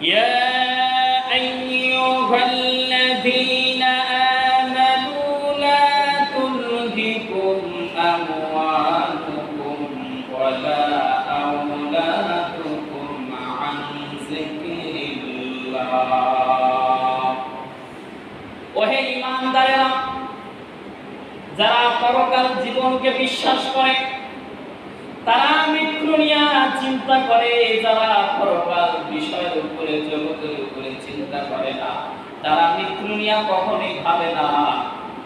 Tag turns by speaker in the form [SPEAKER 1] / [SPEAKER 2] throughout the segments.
[SPEAKER 1] يا أيها الذين آمنوا لا تلهكم أموالكم ولا أولادكم عن ذكر الله ওহে ইমানদারেরা যারা পরকাল জীবনকে বিশ্বাস করে তারা মৃত্যু চিন্তা করে যারা পরকাল বিষয়ের উপরে জগতের উপরে চিন্তা করে না তারা মৃত্যু নিয়ে কখনোই ভাবে না।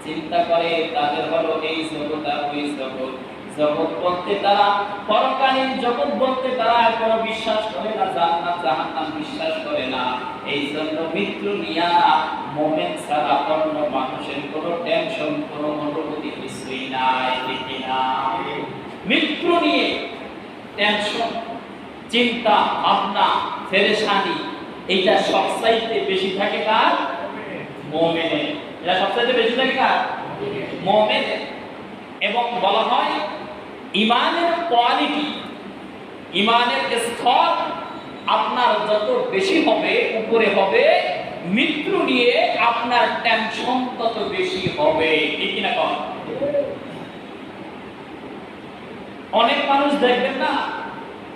[SPEAKER 1] চিন্তা করে তাদের হলো এই জগৎ আর ওই জগৎ। জগৎ বলতে তারা পরকালীন জগৎ বলতে তারা কোনো বিশ্বাস করে না জান্নাত জাহান্নাম বিশ্বাস করে না। এই জন্য মৃত্যু নিয়া মোমেন ছাড়া অন্য মানুষের কোনো টেনশন কোনো অনুভূতি কিছুই নাই মৃত্যু নিয়ে টেনশন, চিন্তা, ভাবনা, ফেরেশানি, এইটা সবচাইতে বেশি থাকে কার? মোমেনের এটা সবচাইতে বেশি থাকে কার? মোমেনের এবং বলা হয় ইমানের কোয়ালিটি, ইমানের স্তর আপনার যত বেশি হবে, উপরে হবে, মৃত্যু নিয়ে আপনার টেনশন তত বেশি হবে। ঠিক কিনা কন? অনেক মানুষ দেখবেন না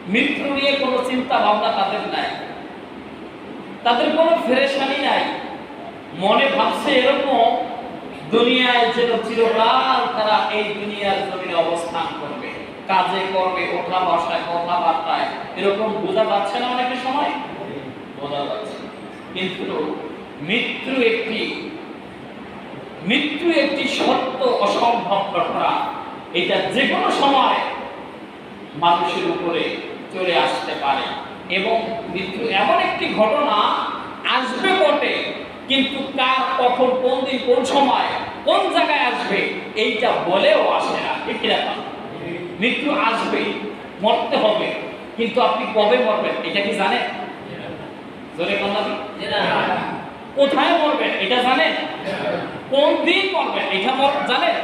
[SPEAKER 1] মৃত্যু নিয়ে কোনো চিন্তা ভাবনা তাদের নাই। তাদের কোনো ফেরেশানি নাই। মনে ভাবছে এরকম দুনিয়ায় যেন চিরকাল তারা এই দুনিয়ার জমিনে অবস্থান করবে, কাজে করবে ওঠা বসায় কথাবার্তায়। এরকম বোঝা যাচ্ছে না অনেকের সময়? বোঝা যাচ্ছে। কিন্তু মৃত্যু একটি মৃত্যু একটি সত্য অসম্ভব ঘটনা। এটা যে কোনো সময় মানুষের উপরে চলে আসতে পারে। এবং মৃত্যু এমন একটি ঘটনা আসবে বটে কিন্তু কার কখন কোন দিন কোন সময় কোন জায়গায় আসবে এইটা বলেও আসে না। ঠিক না মৃত্যু আসবে মরতে হবে। কিন্তু আপনি কবে মরবেন এটা কি জানেন? জোরে কন্যা কোথায় মরবেন এটা জানেন? কোন দিন মরবেন এটা জানেন?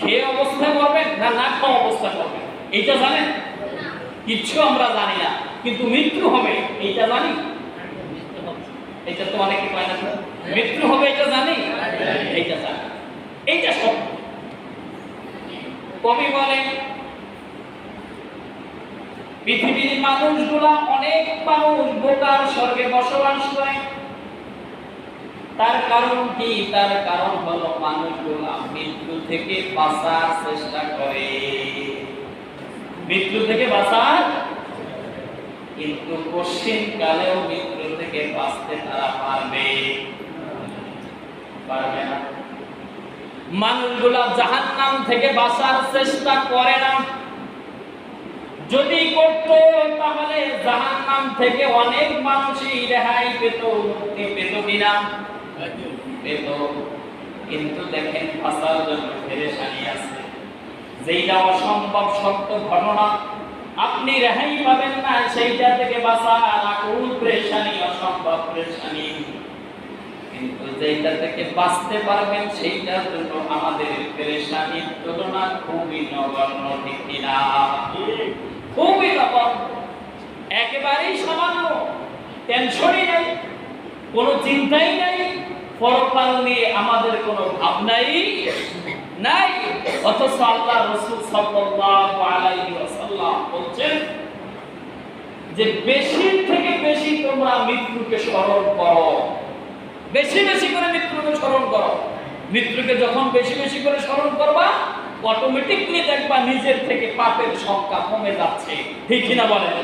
[SPEAKER 1] খেয়ে অবস্থায় মরবেন না না খাওয়া অবস্থায় মরবেন এটা জানেন? কিচ্ছু আমরা জানি না, কিন্তু মৃত্যু হবে, এইটা জানি। এটা তো অনেকে কয় না মৃত্যু হবে এটা জানি? এইটা জানি। এইটা সত্য। কবি বলে পৃথিবীর মানুষগুলা অনেক মানুষ বোকার স্বর্গে বসবাস করে। তার কারণ কি? তার কারণ হলো মানুষগুলা মৃত্যু থেকে বাঁচার চেষ্টা করে। মৃত্যু থেকে বাঁচার? কিন্তু পশ্চিম কালেও মৃত্যু থেকে বাঁচতে তারা পারবে। পারবে না। মানুষগুলা জাহান্নাম থেকে বাঁচার চেষ্টা করে না। যদি করত, তাহলে জাহান্নাম থেকে অনেক মানুষই রেহাই পেত, মুক্তি পেত কিনা? পেত। কিন্তু দেখেন, বাঁচার জন্য ফেরেশানি আছে। যেইটা অসম্ভব সত্য ঘটনা, আপনি রেহাই পাবেন না, সেইটা থেকে বাঁচার আকুল প্রেশানি, অসম্ভব প্রেশানি। কিন্তু যেইটা থেকে বাঁচতে পারবেন, সেইটার জন্য আমাদের প্রেশানির তুলনা খুবই নগণ্য, ঠিক কিনা খুবই নগণ্য। একেবারেই সামান্য। টেনশনই নেই, কোনো চিন্তাই নাই পরকাল নিয়ে আমাদের কোনো ভাবনাই নাই। অথচ আল্লাহ রসুল সাল্লাল্লাহু আলাইহি ওয়াসাল্লাম যে বেশি থেকে বেশি তোমরা মৃত্যুকে স্মরণ করো। বেশি বেশি করে মৃত্যুকে স্মরণ করো। মৃত্যুকে যখন বেশি বেশি করে স্মরণ করবা অটোমেটিকলি দেখবা নিজের থেকে পাপের সংখ্যা কমে যাচ্ছে। ঠিক কিনা বলেন?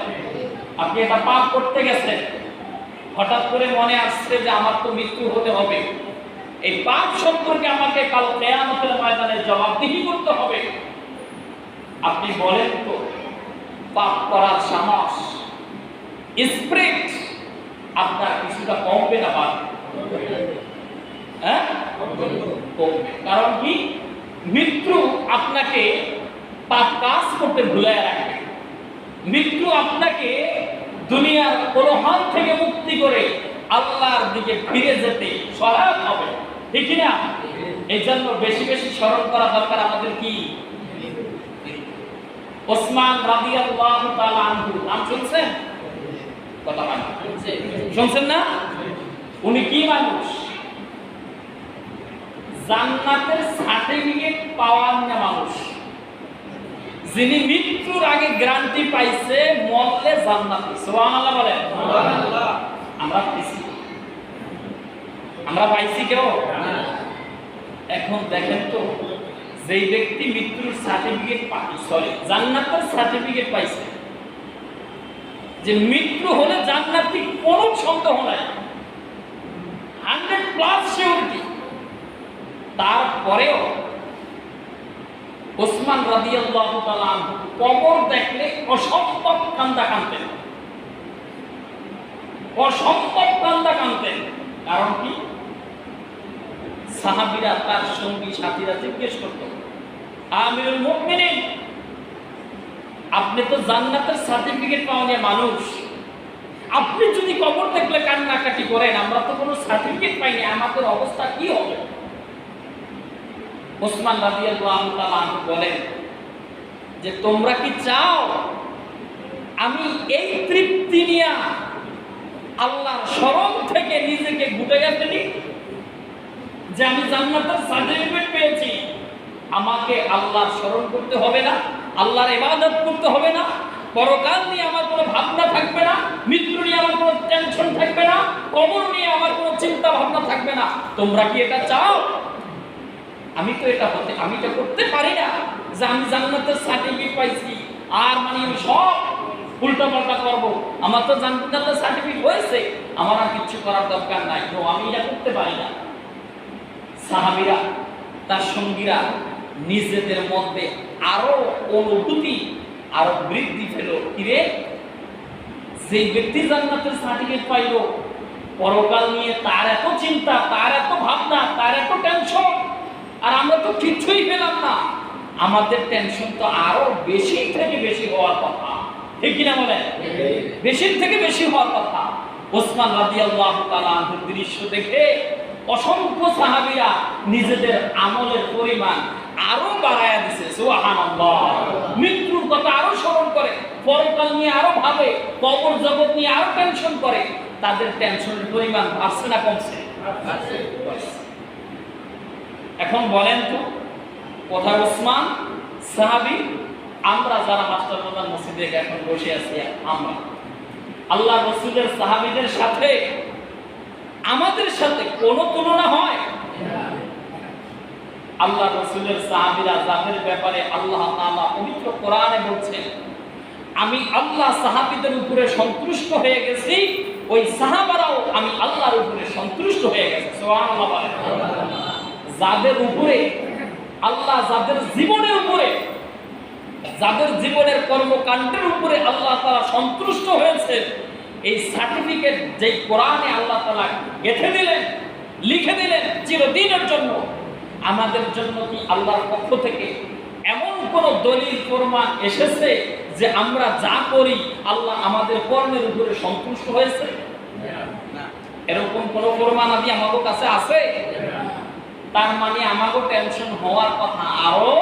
[SPEAKER 1] আপনি এটা পাপ করতে গেছেন। হঠাৎ করে মনে আসছে যে আমার তো মৃত্যু হতে হবে। এই পাপ সম্পর্কে আমাকে কাল কেয়ামতের ময়দানে জবাবদিহি করতে হবে। আপনি বলেন তো, পাপ করার সাহস, স্প্রিট আপনার কিছুটা কমবে না বাড়বে হ্যাঁ? কারণ কি? মৃত্যু আপনাকে পাপ কাজ করতে ভুলে রাখবে। মৃত্যু আপনাকে দুনিয়ার কোলহান থেকে মুক্তি করে আল্লাহর দিকে ফিরে যেতে সহায়ক হবে। ঠিক না এই জন্য বেশি বেশি স্মরণ করা দরকার আমাদের কি? ওসমান রাদিয়াল্লাহু তাআলা আনহু। নাম শুনছেন? কথা শুনছেন না? উনি কি মানুষ? জান্নাতের সার্টিফিকেট পাওয়ার না মানুষ। যিনি মৃত্যুর আগে গ্যারান্টি পাইছে মরলে জান্নাতি। সুবহানাল্লাহ বলেন। আমরা পাইছি আমরা পাইছি কেউ? এখন দেখেন তো, যেই ব্যক্তি মৃত্যুর সার্টিফিকেট সরি জান্নাতের সার্টিফিকেট পাইছে, যে মৃত্যু হলে জান্নাতি কোনো সন্দেহ নাই। হান্ড্রেড প্লাস সিউরিটি তারপরেও ওসমান রাদিয়াল্লাহু আনহু কবর দেখলে অসম্ভব কান্দা কানতেন। অসম্ভব কান্দা কানতেন। কারণ কি? সাহাবীরা তার সঙ্গী সাথীরা জিজ্ঞেস করত আমিরুল মুমিনিন, আপনি তো জান্নাতের সার্টিফিকেট পাওয়া যায় মানুষ। আপনি যদি কবর দেখলে কান্নাকাটি করেন, আমরা তো কোনো সার্টিফিকেট পাইনি, আমাদের অবস্থা কি হবে? ওসমান রাদিয়াল্লাহু তাআলা বলেন যে, তোমরা কি চাও আমি এই তৃপ্তি নিয়ে আল্লাহর স্মরণ থেকে নিজেকে গুটে গেছে যে আমি জান্নাতের সার্টিফিকেট পেয়েছি। আমাকে আল্লাহর স্মরণ করতে হবে না, আল্লাহর ইবাদত করতে হবে না, পরকাল নিয়ে আমার কোনো ভাবনা থাকবে না, মৃত্যু নিয়ে আমার কোনো টেনশন থাকবে না, কবর নিয়ে আমার কোনো চিন্তা ভাবনা থাকবে না। তোমরা কি এটা চাও? আমি তো এটা হতে আমি এটা করতে পারি না যে আমি জান্নাতের সার্টিফিকেট পাইছি। আর মানে আমি সব উল্টা পাল্টা করব। আমার তো জান্নাতের সার্টিফিকেট হয়েছে। আমার আর কিছু করার দরকার নাই। তো আমি এটা করতে পারি না। সাহাবীরা তার সঙ্গীরা নিজেদের মধ্যে আরও অনুভূতি আরও বৃদ্ধি পেল। কিরে যে ব্যক্তি জান্নাতের সার্টিফিকেট পাইল পরকাল নিয়ে তার এত চিন্তা তার এত ভাবনা তার এত টেনশন আর আমরা তো কিছুই পেলাম না। আমাদের টেনশন তো আরও বেশি থেকে বেশি হওয়ার কথা। ঠিক কিনা বলে বেশির থেকে বেশি হওয়ার কথা। ওসমান রাদিয়াল্লাহু তাআলা দৃশ্য দেখে অসংখ্য সাহাবীরা নিজেদের আমলের পরিমাণ আরও বাড়ায়া দিছে মৃত্যুর কথা আরও স্মরণ করে পরকাল নিয়ে আরও ভাবে কবর জগৎ নিয়ে আরও টেনশন করে তাদের টেনশনের পরিমাণ বাড়ছে না কমছে? এখন বলেন তো কোথায় ওসমান সাহাবি আমরা যারা মাস্টার প্রধান মসজিদে এখন বসে আছি আমরা। আল্লাহ রসুলের সাহাবিদের সাথে আমাদের সাথে কোনো তুলনা হয়? আল্লাহ রসুলের সাহাবিরা যাদের ব্যাপারে আল্লাহ তাআলা পবিত্র কোরআনে বলছেন, আমি আল্লাহ সাহাবিদের উপরে সন্তুষ্ট হয়ে গেছি, ওই সাহাবারাও আমি আল্লাহর উপরে সন্তুষ্ট হয়ে গেছে। যাদের উপরে, আল্লাহ যাদের জীবনের উপরে, যাদের জীবনের কর্মকাণ্ডের উপরে আল্লাহ তারা সন্তুষ্ট হয়েছে এই সার্টিফিকেট যে কোরআনে আল্লাহ তালা গেঁথে দিলেন, লিখে দিলেন চিরদিনের জন্য, আমাদের জন্য কি আল্লাহর পক্ষ থেকে এমন কোন দলিল, প্রমাণ এসেছে যে আমরা যা করি আল্লাহ আমাদের কর্মের উপরে সন্তুষ্ট হয়েছে? এরকম কোন প্রমাণ আদি আমাদের কাছে আছে? তার মানে আমাকে টেনশন হওয়ার কথা আরও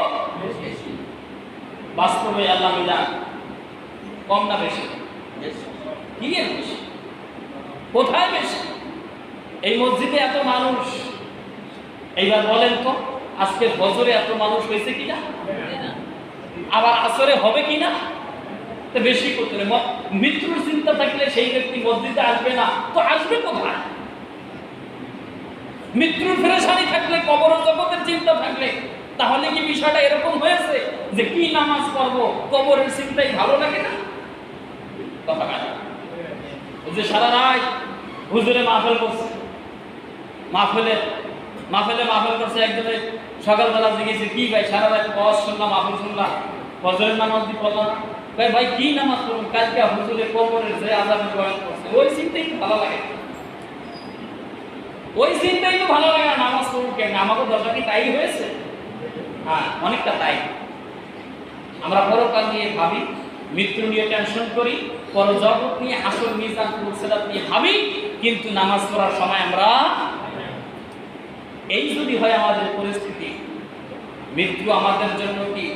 [SPEAKER 1] বাস্তবে আল্লাহ মিলান, কম না বেশি। কি এর বেশি কোথায় বেশি এই মসজিদে এত মানুষ। এইবার বলেন তো, আজকে বছরে এত মানুষ হয়েছে কিনা? আবার আসরে হবে কিনা? বেশি করতে। মৃত্যুর চিন্তা থাকলে সেই ব্যক্তি মসজিদে আসবে না। তো আসবে কোথায়? মৃত্যুর ফেরেশানি থাকলে, কবর জগতের চিন্তা থাকলে। তাহলে কি বিষয়টা এরকম হয়েছে যে কি নামাজ পড়ব? কবরের চিন্তাই ভালো লাগে না? কথা যে সারা রাত হুজুরে মাহফিল করছে। মাহফিলে মাহফিলে মাহফিল করছে একজনে। সকালবেলা জিজ্ঞেসে কি ভাই, সারা রাত বস শুনলাম, মাহফিল শুনলাম। ফজরের নামাজ দি পড়লাম না?" ভাই ভাই, কি নামাজ পড়ুন? কালকে হুজুরে কবরের যে বয়ান করছে, ওই চিন্তাই তো ভালো লাগে ওই চিন্তাই তো ভালো লাগে নামাজ পড়ুন কেন? আমাকে দরকার কি তাই হয়েছে? হ্যাঁ অনেকটা তাই। আমরা পরকাল নিয়ে ভাবি মৃত্যু নিয়ে টেনশন করি পরজগৎ নিয়ে আসল মিজান ফুলসেরাত নিয়ে ভাবি, কিন্তু নামাজ পড়ার সময় আমরা এই যদি হয় আমাদের পরিস্থিতি, মৃত্যু আমাদের জন্য কি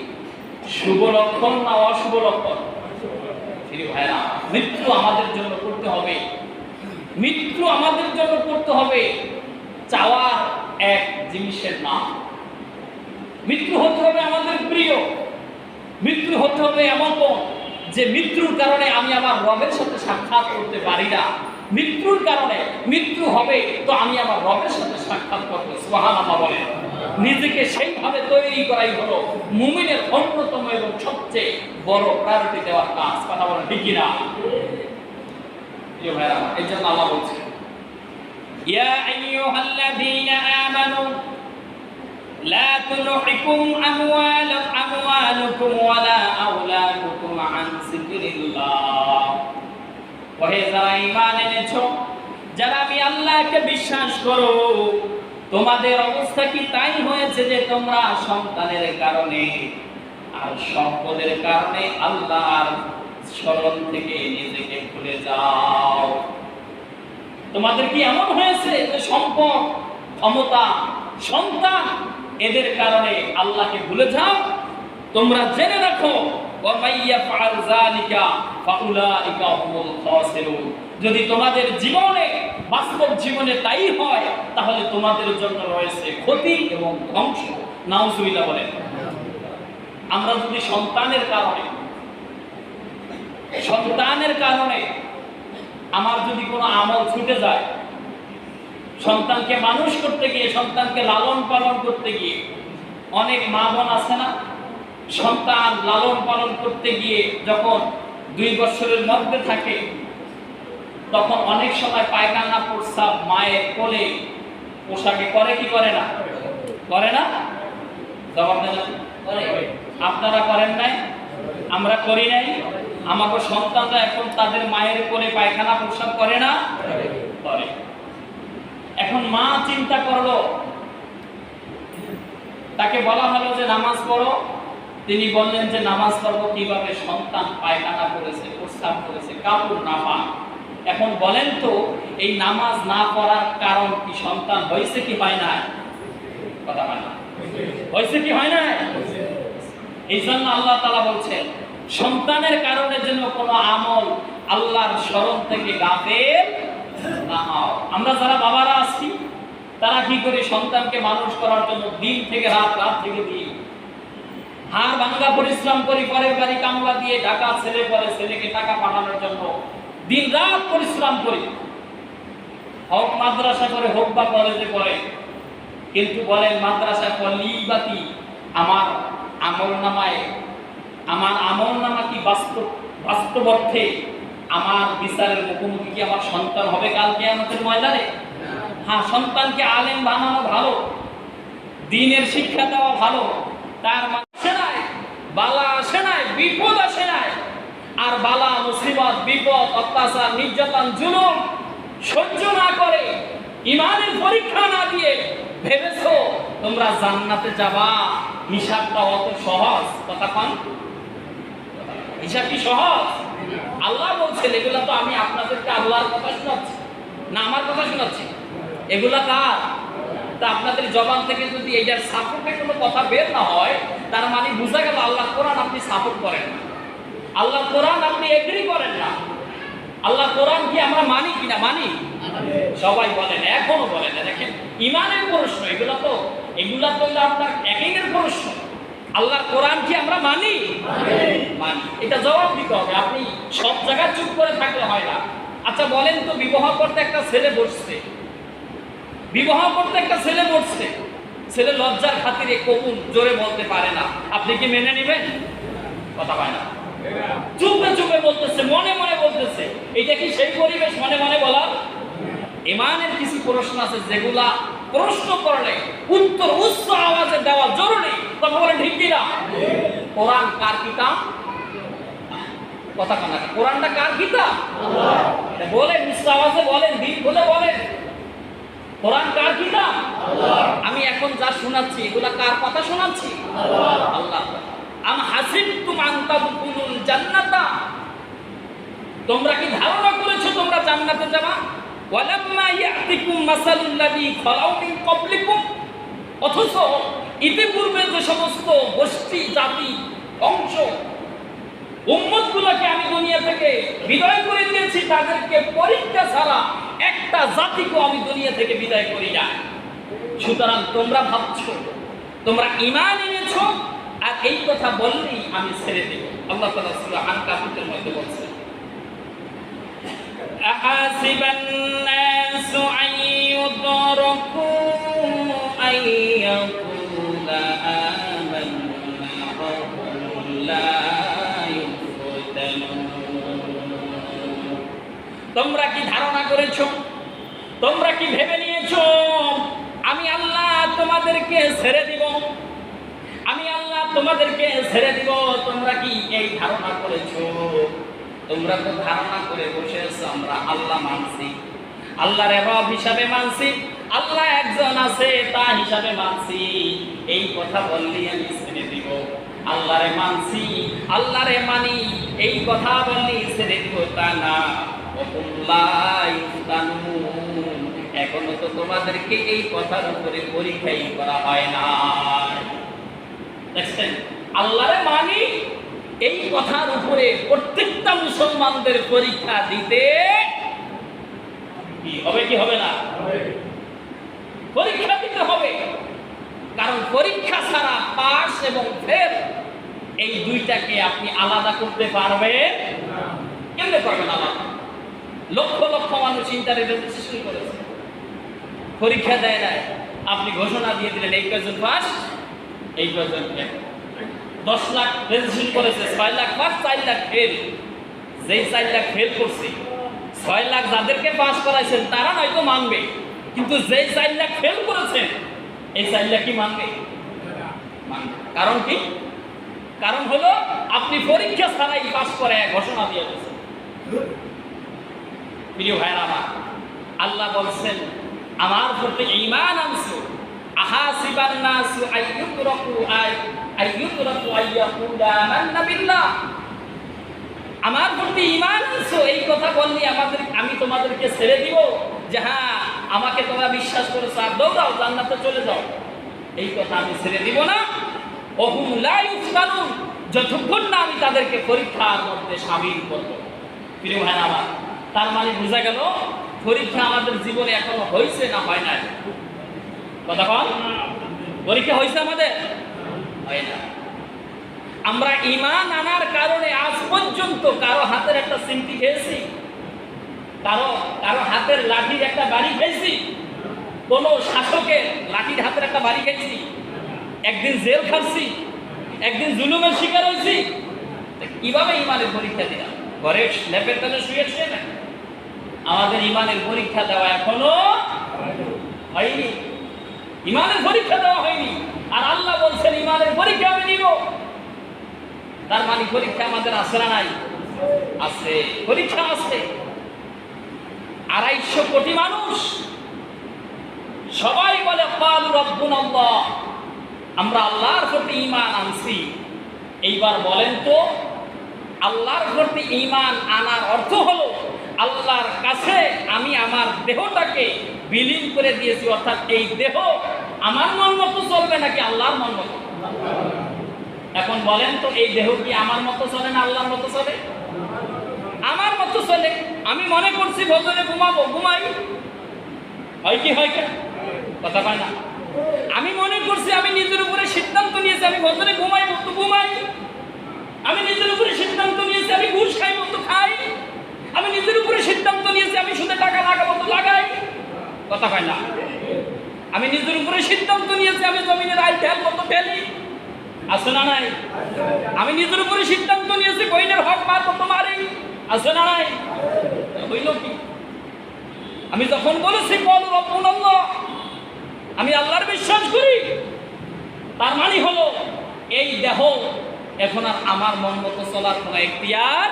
[SPEAKER 1] শুভ লক্ষণ না অশুভ লক্ষণ? শ্রী ভাইরা মৃত্যু আমাদের জন্য করতে হবে। মৃত্যু আমাদের জন্য করতে হবে। চাওয়ার এক জিনিসের নাম। মৃত্যু হতে হবে আমাদের প্রিয়। মৃত্যু হতে হবে এমন যে মৃত্যুর কারণে আমি আমার রবের সাথে সাক্ষাৎ করতে পারি না। মৃত্যুর কারণে মৃত্যু হবে, তো আমি আমার রবের সাথে সাক্ষাৎ করব। সুহান আল্লাহ বলে নিজেকে সেইভাবে তৈরি করাই হলো মুমিনের অন্যতম এবং সবচেয়ে বড় প্রায়োরিটি দেওয়ার কাজ। কথা বলেন ঠিকই না এই জন্য আল্লাহ বলছে لا تلحكم أموال أموالكم ولا أولادكم عن ذكر الله ওহে যারা ঈমান এনেছো যারা আমি আল্লাহকে বিশ্বাস করো তোমাদের অবস্থা কি তাই হয়েছে যে তোমরা সন্তানের কারণে আর সম্পদের কারণে আল্লাহর স্মরণ থেকে নিজেকে ভুলে যাও তোমাদের কি এমন হয়েছে যে সম্পদ ক্ষমতা সন্তান এদের কারণে আল্লাহকে ভুলে যাও। তোমরা জেনে রাখো যদি তোমাদের জীবনে, বাস্তব জীবনে তাই হয়, তাহলে তোমাদের জন্য রয়েছে ক্ষতি এবং ধ্বংস। নাউজুবিল্লাহ বলেন। আমরা যদি সন্তানের কারণে সন্তানের কারণে আমার যদি কোনো আমল ছুটে যায় সন্তানকে মানুষ করতে গিয়ে সন্তানকে লালন পালন করতে গিয়ে অনেক মা বোন আছে না? সন্তান লালন পালন করতে গিয়ে যখন দুই বছরের মধ্যে থাকে তখন অনেক সময় পায়খানা প্রস্রাব মায়ের কোলে পোশাকে করে কি করে না? করে না? জবাব করে। আপনারা করেন নাই? আমরা করি নাই? আমাকে সন্তানরা এখন তাদের মায়ের কোলে পায়খানা প্রস্রাব করে না? করে। এখন মা চিন্তা করল। তাকে বলা হলো যে, নামাজ পড়ো। তিনি বললেন যে, নামাজ পড়ব কীভাবে? সন্তান পায়খানা করেছে প্রস্তাব করেছে, কাপড় না পা। এখন বলেন তো, এই নামাজ না পড়ার কারণ কি সন্তান হয়েছে কি হয় না কথা হয় না। হয়েছে কি হয় না এই জন্য আল্লাহ তালা বলছেন, সন্তানের কারণে যেন কোনো আমল আল্লাহর স্মরণ থেকে হও আমরা যারা বাবারা আছি, তারা কি করে সন্তানকে মানুষ করার জন্য দিন থেকে রাত রাত থেকে দিন? হাড় ভাঙ্গা পরিশ্রম করি, পরের বাড়ি কামলা দিয়ে ঢাকা ছেলে পরে ছেলেকে টাকা পাঠানোর জন্য। দিন রাত পরিশ্রম করি। হোক মাদ্রাসা করে হোক বা কলেজে পড়ে, কিন্তু বলেন মাদ্রাসা করলেই বা কি? আমার আমল নামায়, আমার আমল নামা কি বাস্তব বাস্তব অর্থে আমার বিচারের মুখোমুখি কি আমার সন্তান হবে কালকে আমাদের ময়দানে? হ্যাঁ সন্তানকে আলেম বানানো ভালো, দিনের শিক্ষা দেওয়া ভালো, তার বালা আসে নাই, বিপদ আসে নাই। আর বালা মুসিবত বিপদ, অত্যাচার, নির্যাতন, জুলুম সহ্য না করে, ইমানের পরীক্ষা না দিয়ে ভেবেছো তোমরা জান্নাতে যাবা? হিসাবটা অত সহজ। কথা কন। হিসাব কি সহজ? আল্লাহ বলছেন, এগুলা তো আমি আপনাদেরকে আল্লাহর কথা শোনাচ্ছি। না, আমার কথা শোনাচ্ছি। এগুলা কার? তা আপনাদের জবান থেকে যদি এইটার সাপোর্টে কোনো কথা বের না হয়, তার মানে বোঝা গেল আল্লাহ কোরআন আপনি সাপোর্ট করেন না। আল্লাহ কোরআন আপনি এগ্রি করেন না। আল্লাহ কোরআন কি আমরা মানি কিনা? মানি। সবাই বলেন, এখনও বলেন। দেখেন, ইমানের প্রশ্ন, এগুলা তো এগুলা তো আপনার একের প্রশ্ন। আল্লাহ কোরআন কি আমরা মানি? মানি। এটা জবাব দিতে হবে। আপনি সব জায়গায় চুপ করে থাকলে হয় না। আচ্ছা বলেন তো, বিবাহ করতে একটা ছেলে বসছে। বিবাহ করতে একটা ছেলে বসছে। ছেলে লজ্জার খাতিরে কবুল, জোরে বলতে পারে না। আপনি কি মেনে নেবেন? কথা পায় না। চুপে চুপে বলতেছে, মনে মনে বলতেছে। এটা কি সেই পরিবেশ? মনে মনে বলা। ইমানের কিছু প্রশ্ন আছে যেগুলা প্রশ্ন করলে উত্তর উচ্চ আওয়াজে দেওয়া জরুরি কথা বলেন ঠিক কোরআন কার কিতাব কথা কানা কোরআনটা কার কিতাব বলেন, উচ্চ আওয়াজে বলেন, দিন বলে বলেন। কোরআন কার কিতাব আমি এখন যা শোনাচ্ছি, এগুলা কার কথা শোনাচ্ছি? আল্লাহ। আম হাসিবতুম আন তাদখুলুল জান্নাতা। তোমরা কি ধারণা করেছ তোমরা জান্নাতে যাবা? ওয়ালাম্মা ইয়াতিকুম মাসালুল্লাযী খালাউ মিন ক্বাবলিকুম। অথচ ইতিপূর্বে যে সমস্ত গোষ্ঠী, জাতি, অংশ উম্মতগুলোকে আমি দুনিয়া থেকে বিদায় করে দিয়েছি, তাদেরকে পরীক্ষা ছাড়া একটা জাতিকে আমি দুনিয়া থেকে বিদায় করি না। সুতরাং তোমরা ভাবছ, তোমরা ইমান এনেছো, আর এই কথা বললেই আমি ছেড়ে দেব। আল্লাহ তাআলা সূরা আনকাবুতের মধ্যে বলছেন أحاسب الناس أن يتركوا أن يقول آمنا وهم لا يفتنون তোমরা কি ধারণা করেছো তোমরা কি ভেবে নিয়েছো আমি আল্লাহ তোমাদেরকে ছেড়ে দিব আমি আল্লাহ তোমাদেরকে ছেড়ে দিব তোমরা কি এই ধারণা করেছো তোমরা তো ধারণা করে বসে আছো, আমরা আল্লাহ মানছি। আল্লাহর রব হিসাবে মানছি, আল্লাহ একজন আছে তা হিসাবে মানছি। এই কথা বললেই আমি ছেড়ে দিব। আল্লাহরে মানছি, আল্লাহরে মানি। এই কথা বললেই ছেড়ে দিব তা না। এখনও তো তোমাদেরকে এই কথার উপরে পরীক্ষাই করা হয় না দেখছেন? আল্লাহরে মানি এই কথার উপরে প্রত্যেকটা মুসলমানদের পরীক্ষা দিতে কি হবে কি হবে না? পরীক্ষা দিতে হবে। কারণ পরীক্ষা ছাড়া পাস এবং ফেল এই দুইটাকে আপনি আলাদা করতে পারবেন কেমনে পারবেন আলাদা লক্ষ লক্ষ মানুষ ইন্টারনেট রেজিস্ট্রেশন করেছে। পরীক্ষা দেয় নাই। আপনি ঘোষণা দিয়ে দিলেন এই কজন পাস এই কজন ফেল? দশ লাখ রেজিস্ট্রেশন করেছে, ছয় লাখ পাস চার লাখ ফেল যেই চার লাখ ফেল করছে, ছয় লাখ যাদেরকে পাস করাইছেন, তারা নয়তো মানবে। কিন্তু যেই চার লাখ ফেল করেছেন, এই চার লাখ কি মানবে। মানবে। কারণ কি? কারণ হলো, আপনি পরীক্ষা ছাড়াই পাস করে ঘোষণা দিয়ে দিয়েছেন। প্রিয় ভাইরা আমার, আল্লাহ বলছেন, আমার প্রতি ইমান আনছো, আহাসিবান নাসু আইয়ুতরাকু আই আমার প্রতি ইমান আনছো, এই কথা বললি আমাদের আমি তোমাদেরকে ছেড়ে দিব যে হ্যাঁ আমাকে তোমরা বিশ্বাস করেছ, আর দৌড়াও, জান্নাতে চলে যাও। এই কথা আমি ছেড়ে দিব না। ওহুম লা যতক্ষণ না আমি তাদেরকে পরীক্ষার মধ্যে সামিল করব। প্রিয় ভাই আমার, তার মানে বোঝা গেল, পরীক্ষা আমাদের জীবনে এখনও হয়েছে না হয় নাই? কথা পরীক্ষা হয়েছে আমাদের? হয় না। আমরা ইমান আনার কারণে আজ পর্যন্ত কারও হাতের একটা সিমটি খেয়েছি, কারও কারও হাতের লাঠির একটা বাড়ি খেয়েছি, কোনো শাসকের লাঠির হাতের একটা বাড়ি খেয়েছি, একদিন জেল খাচ্ছি একদিন জুলুমের শিকার হয়েছি। কীভাবে ইমানের পরীক্ষা দিলাম? ঘরে লেপের তলে শুয়েছে না? আমাদের ইমানের পরীক্ষা দেওয়া এখনও হয়নি। ইমানের পরীক্ষা দেওয়া হয়নি। আর আল্লাহ বলছেন, ইমানের পরীক্ষা আমি নিব। তার মানে পরীক্ষা আমাদের আছে না নাই? আছে। পরীক্ষা আছে। আড়াইশো কোটি মানুষ সবাই বলে পাল রব্বুন আল্লাহ আমরা আল্লাহর প্রতি ইমান আনছি। এইবার বলেন তো, আল্লাহর প্রতি ইমান আনার অর্থ হলো, আল্লাহর কাছে আমি আমার দেহটাকে বিলীন করে দিয়েছি, অর্থাৎ এই দেহ আমার মন মতো চলবে নাকি আল্লাহর মন মতো এখন বলেন তো, এই দেহ কি আমার মতো চলে না আল্লাহর মতো চলে? আমার মতো চলে। আমি মনে করছি ভোজনে ঘুমাবো, ঘুমাই। হয় কি, হয় কেন কথা পায় না। আমি মনে করছি আমি নিজের উপরে সিদ্ধান্ত নিয়েছি, আমি ভোজনে ঘুমাই মতো ঘুমাই। আমি নিজের উপরে সিদ্ধান্ত নিয়েছি, আমি ঘুষ খাই মতো খাই। আমি নিজের উপরে সিদ্ধান্ত নিয়েছি, আমি সুদে টাকা লাগাবো তো লাগাই। কথা পায় না। আমি নিজের উপরে সিদ্ধান্ত নিয়েছি, আমি জমিনের আয় ঠেল মতো ঠেলি আছে না নাই? আমি নিজের উপরে সিদ্ধান্ত নিয়েছি, বইনের হক মার মতো মারি আছে না নাই? হইল কি? আমি যখন বলেছি বল রব্বুল আল্লাহ আমি আল্লাহর বিশ্বাস করি। তার মানে হলো, এই দেহ এখন আর আমার মন মতো চলার কোনো এখতিয়ার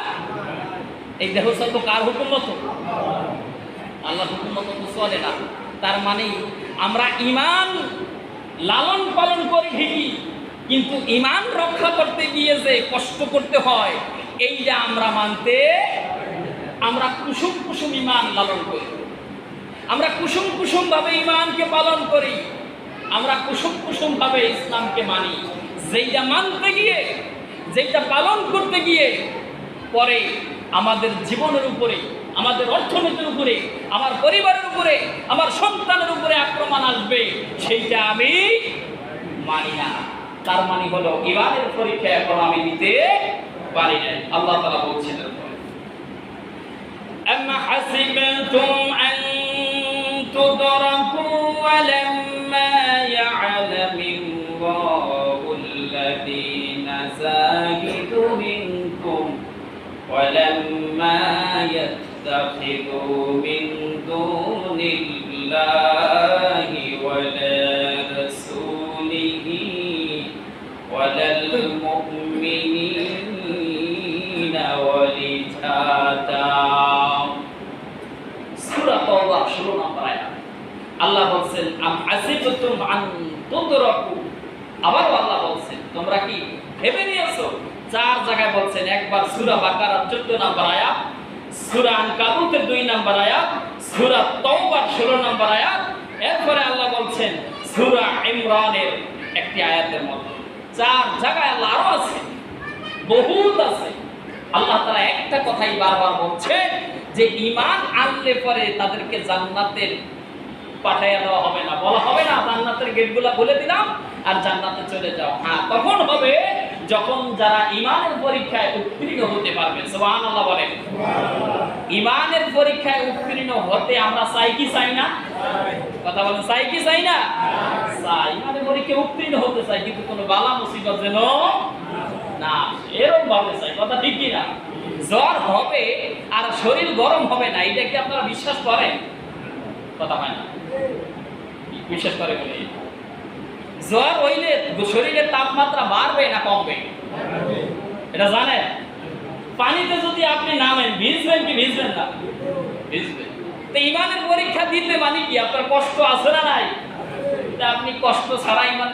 [SPEAKER 1] এই দেহ চলতো কার হুকুম মতো? আল্লাহ হুকুম মতো তো চলে না। তার মানে আমরা ইমান লালন পালন করি ঠিকই কিন্তু ইমান রক্ষা করতে গিয়ে যে কষ্ট করতে হয়, এইটা আমরা মানতে, আমরা কুসুম কুসুম ইমান লালন করি। আমরা কুসুম কুসুম ভাবে ইমানকে পালন করি, আমরা কুসুম কুসুম ভাবে ইসলামকে মানি। যেইটা মানতে গিয়ে, যেইটা পালন করতে গিয়ে পরে আমাদের জীবনের উপরে আমাদের অর্থনীতির উপরে আমার পরিবারের উপরে আমার সন্তানের উপরে আক্রমণ আসবে সেইটা আমি মানি না তার মানে হলো ইমানের পরীক্ষা এখন আমি দিতে পারি নাই আল্লাহ তাআলা বলছেন এরপরে أم حسبتم أن تدركوا ولما يعلم الله الذين زاهدوا منكم ولما يتخذوا من دون الله ولا رسوله ولا المؤمنين ولجاتا সূরা তাওবা 16 নম্বর আয়াত আল্লাহ বলছেন আম হাসিবতুম আন তুদরাকু আবার আল্লাহ বলছেন তোমরা কি ভেবে নিয়েছো চার জায়গায় বলছেন একবার সূরা বাকারা 14 নম্বর আয়াত সূরা আনকাবুতের 2 নম্বর আয়াত, সূরা তাওবার 16 নম্বর আয়াত। এরপরে আল্লাহ বলছেন, সূরা ইমরানের একটি আয়াতের মধ্যে। চার জায়গায় আল্লাহ আরও আছে, বহুত আছে। আল্লাহ তারা একটা কথাই বারবার বলছে যে ইমান আনলে পরে তাদেরকে জান্নাতের পাঠাইয়া দেওয়া হবে না, বলা হবে না, জান্নাতের গেটগুলা বলে দিলাম আর জান্নাতে চলে যাও। হ্যাঁ তখন হবে যখন যারা ইমানের পরীক্ষায় উত্তীর্ণ হতে পারবে, সুবহানাল্লাহ বলেন। ইমানের পরীক্ষায় উত্তীর্ণ হতে আমরা চাই কি চাই না? কথা বলেন, চাই কি চাই না? চাই। ইমানের পরীক্ষায় উত্তীর্ণ হতে চাই, কিন্তু কোনো বালা মুসিবত যেন না এরকম ভাবে চাই। কথা ঠিক কি না জ্বর হবে আর শরীর গরম হবে না, এটা কি আপনারা বিশ্বাস করেন? কথা হয় না। বিশ্বাস করে বলে। জ্বর হইলে শরীরের তাপমাত্রা বাড়বে না কমবে? এটা জানে পানিতে যদি আপনি নামেন, ভিজবেন কি ভিজবেন না? ভিজবেন। তো ইমানের পরীক্ষা দিতে মানে কি? আপনার কষ্ট আছে না নাই? আপনি কষ্ট ছাড়া ইমান